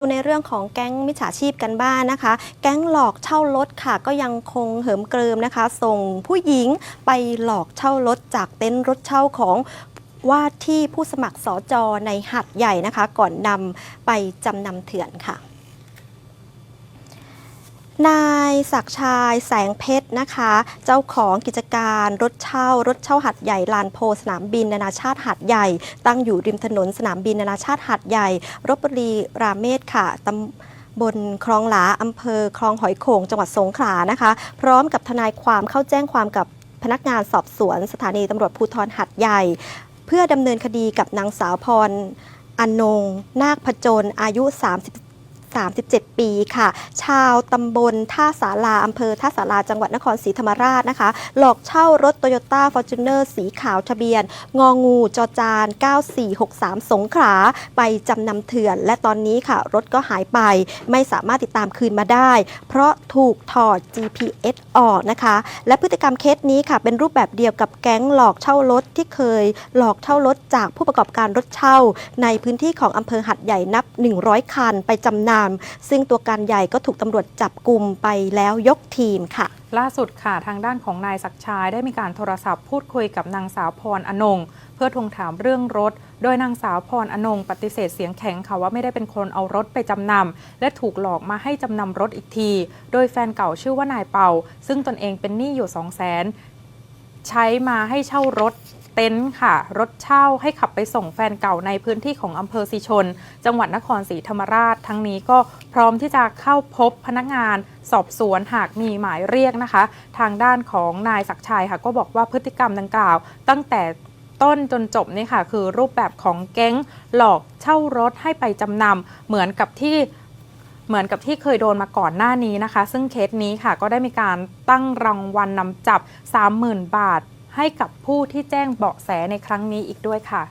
ในเรื่องของแก๊งมิจฉาชีพกันบ้างนะคะ แก๊งหลอกเช่ารถค่ะ ก็ยังคงเหิมเกริมนะคะ ส่งผู้หญิงไปหลอกเช่ารถจากเต็นท์รถเช่าของว่าที่ผู้สมัครสอจอในหัดใหญ่นะคะ ก่อนนำไปจำนำเถื่อนค่ะ นายศักชายแสงเพชรนะคะ เจ้าของกิจการรถเช่ารถเช่าหัดใหญ่ลานโพสนามบินนานาชาติหัดใหญ่ ตั้งอยู่ริมถนนสนามบินนานาชาติหัดใหญ่รบบุรีราเมศค่ะตำบลคลองหลาอำเภอคลองหอยโขงจังหวัดสงขลานะคะ พร้อมกับทนายความเข้าแจ้งความกับพนักงานสอบสวน สถานีตำรวจภูธรหัดใหญ่ เพื่อดำเนินคดีกับนางสาวพรอนงนาคพจนอายุ30 37 ปีค่ะ ชาวตำบลท่าสาราอำเภอท่าสาราจังหวัดนครศรีธรรมราชนะคะ หลอกเช่ารถ Toyota Fortuner สีขาวทะเบียน งองูจอจาน 9463 สงขลาไปจำนำเถื่อน และตอนนี้ค่ะ รถก็หายไป ไม่สามารถติดตามคืนมาได้ เพราะถูกถอด GPS ออกนะคะ และพฤติกรรมเคสนี้ค่ะ เป็นรูปแบบเดียวกับแก๊งหลอกเช่ารถที่เคย หลอกเช่ารถจากผู้ประกอบการรถเช่า ในพื้นที่ของอำเภอหัดใหญ่นับ 100 คัน ไปจำนำซึ่งตัวการใหญ่ก็ถูกตำรวจจับกลุ่มไปแล้วยกทีมค่ะ ล่าสุดค่ะทางด้านของนายศักชายได้มีการโทรศัพท์พูดคุยกับนางสาวพรอนงเพื่อทวงถามเรื่องรถ โดยนางสาวพรอนงปฏิเสธเสียงแข็งค่ะว่าไม่ได้เป็นคนเอารถไปจำนำและถูกหลอกมาให้จำนำรถอีกที โดยแฟนเก่าชื่อว่านายเป่า ซึ่งตนเองเป็นหนี้อยู่2 0 0 0 0 0ใช้มาให้เช่ารถ เต็นท์ค่ะ รถเช่าให้ขับไปส่งแฟนเก่าในพื้นที่ของอำเภอสีชน จังหวัดนครศรีธรรมราช ทั้งนี้ก็พร้อมที่จะเข้าพบพนักงานสอบสวนหากมีหมายเรียกนะคะ ทางด้านของนายศักชัยค่ะก็บอกว่าพฤติกรรมดังกล่าว ตั้งแต่ต้นจนจบนี่ค่ะ คือรูปแบบของแก๊งหลอกเช่ารถให้ไปจำนำเหมือนกับที่เหมือนกับที่เคยโดนมาก่อนหน้านี้นะคะ ซึ่งเคสนี้ค่ะก็ได้มีการตั้งรางวัลนนำจับ 30,000 บาท ให้กับผู้ที่แจ้งเบาะแสในครั้งนี้อีกด้วยค่ะ